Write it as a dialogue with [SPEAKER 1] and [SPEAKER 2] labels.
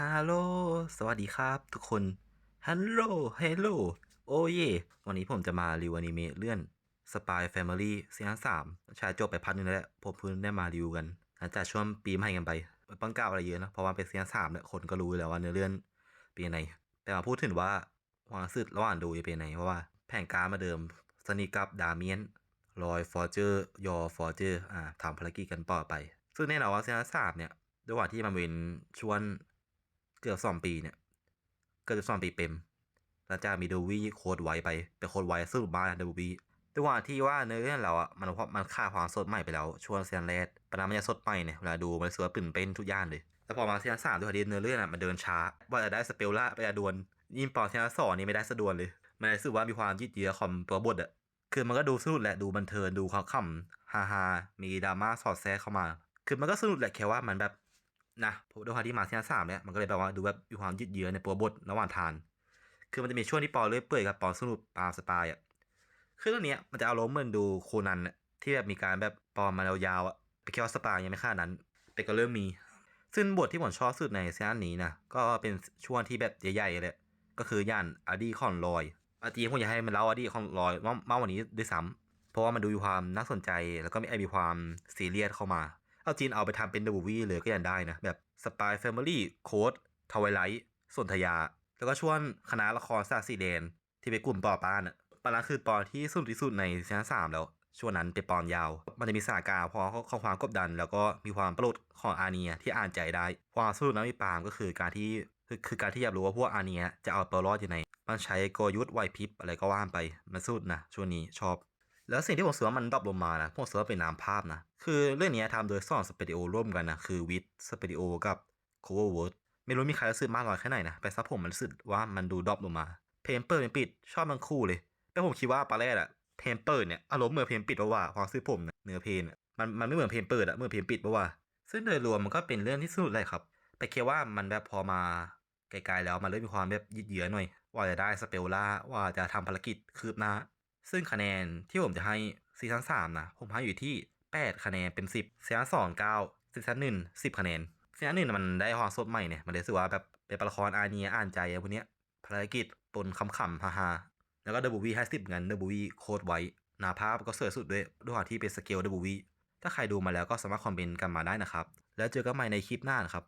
[SPEAKER 1] ฮัลโหล สวัสดีครับทุกคน ฮัลโหลเฮลโหล โอ้เย่ วันนี้ผมจะมารีวิวอนิเมะเลื่อน Spy Family ซีซั่นสามชายจบไปพักนึงแล้วแหละผมเพิ่งได้มารีวิวกัน หลังจากช่วงปีใหม่กันไปไม่ต้องกล่าวอะไรเยอะนะ เพราะว่าเป็นซีซั่นสามแล้วคนก็รู้แล้วว่าเนื้อเรื่องเป็นยังไง แต่มาพูดถึงว่าความรู้สึกระหว่างดูจะเป็นยังไง เพราะว่าแผนการมาเดิม สนิกับดาเมียนรอยฟอร์เจอร์ ยอฟอร์เจอร์ อ่าทำภารกิจกันต่อไป ซึ่งแน่นอนว่าซีซั่นสามเนี่ยด้วยว่าที่มันเป็นชวง เกือบสองปีเนี่ยเกือบจะสองปีเต็มแล้วจะมีเดวี่โคดไว้ไปเป็นโคดไว้สรุปบ้านดูวี่ด้วยว่าที่ว่าเนื้อเรื่องเราอะมันเพราะมันค่าดความสดใหม่ไปแล้วช่วงซีซั่นแรกปนามันจะสดใหม่เนี่ยเวลาดูมันรู้สึกว่าตื่นเต้นทุกย่างเลยแต่พอมาเซีซั่นสามด้วยที่เนื้อเรื่องอะมันเดินช้า ว่าจะได้สเปลล่าไปอะดวนยิ่งปอเซีซั่นสองนี่ไม่ได้สะดวนเลยมันรู้สึกว่ามีความยืดเยื้อของตัวบทอะคือมันก็ดูสนุกแหละดูบันเทิงดูขาขำฮาฮาๆมีดราม่าสอดแทรกเข้ามา คือมันก็สนุกแหละแค่ว่ามันแบบ นะด้วยความที่มาซีซั่นสามเนี่ยมันก็เลยแบบว่าดูแบบมีความยืดเยื้อในตัวบทระหว่างทาน คือมันจะมีช่วงที่ปอเลื่อยเปื่อยกับปอสนุกปาสปายอะคือเรื่องนี้มันจะเอาล้มณ์เหมือนดูโคนันที่แบบมีการแบบปอมมายาวๆอะไปแค่ว่าสปายยังไม่ค่านั้น แต่ก็เริ่มมี ซึ่งบทที่ผมชอบสุดในซีซั่นนี้นะก็เป็นช่วงที่แบบใหญ่ๆเลยก็คือย่านอาร์ดี้คอนลอยอาทีผมอยากให้มันเล่าอาร์ดี้คอนลอยมากมากว่านี้ด้วยซ้ำเพราะว่ามันดูมีความน่าสนใจแล้วก็ม่ไอมีความซีเรียสเข้ามา เอาจีนเอาไปทำเป็นเดอะมูวี่เลยก็ยังได้นะ แบบสปายแฟมิลี่โค้ดทวายไลท์สนธยา แล้วก็ช่วงคณะละครซาสีแดน ที่ไปกลุ่มต่อป้านอะปอนนั้นคือปอนที่สุดที่สุดในซีซั่นสามแล้ว ช่วงนั้นเป็นปอนยาว มันจะมีสถานการณ์พอข้อความกดดัน แล้วก็มีความประหลดของอาเนียที่อ่านใจได้ความสรุปนั้นมีปามก็คือการที่คือคือการที่อยากรู้ว่าพวกอาเนียจะเอาตัวรอดยังไงมันใช้กลยุทธ์ไหวพริบอะไรก็ว่านไปมันสุดนะช่วงนี้ชอบ แล้วสิ่งที่ผมรู้สึกว่ามันดรอปลงมานะผมรู้สึกว่าเป็นน้ำภาพนะ คือเรื่องนี้ทำโดยสองสเปดิโอร่วมกันนะ คือวิทสเปดิโอกับ cover word ไม่รู้มีใครรู้สึกมากน้อยแค่ไหนนะ แต่ซับผมมันรู้สึกว่ามันดูดรอปลงมา เพมเปอร์เป็นปิดชอบมันคู่เลย แต่ผมคิดว่าปาแรกอะเพมเปอร์เนี่ยอารมณ์เหมือนเพมปิดเพราะว่าความซื้อผมนะเนื้อเพลงอะมันมันไม่เหมือนเพมเปิดอะเหมือนเพมปิดเพราะว่า ซึ่งโดยรวมมันก็เป็นเรื่องที่สนุกเลยครับ แต่แค่ว่ามันแบบพอมาไกลๆแล้วมันเริ่มมีความแบบยืดเยื้อหน่อย ว่าจะได้สเปลล่าว่าจะทำภารกิจคืบหน้า ซึ่งคะแนนที่ผมจะให้ซีซั่นสามนะผมให้อยู่ที่ 8 คะแนนเป็น 10ซีซั่นสองเก้าซีซั่นหนึ่งสิบคะแนนซีซั่นหนึ่งมันได้ความสดใหม่เนี่ยมันเลยรู้สึกว่าแบบเป็นละครอาเนียอ่านใจอะไรพวกเนี้ยภารกิจปนคำขำๆฮาแล้วก็เดอะบูวี่ให้สิบเงินเดอะบูวี่โคตรไว้หน้าภาพก็สวยสุดด้วยด้วยความที่เป็นสเกลเดอะบูวี่ถ้าใครดูมาแล้วก็สามารถคอมเมนต์กันมาได้นะครับ แล้วเจอกันใหม่ในคลิปหน้านะครับ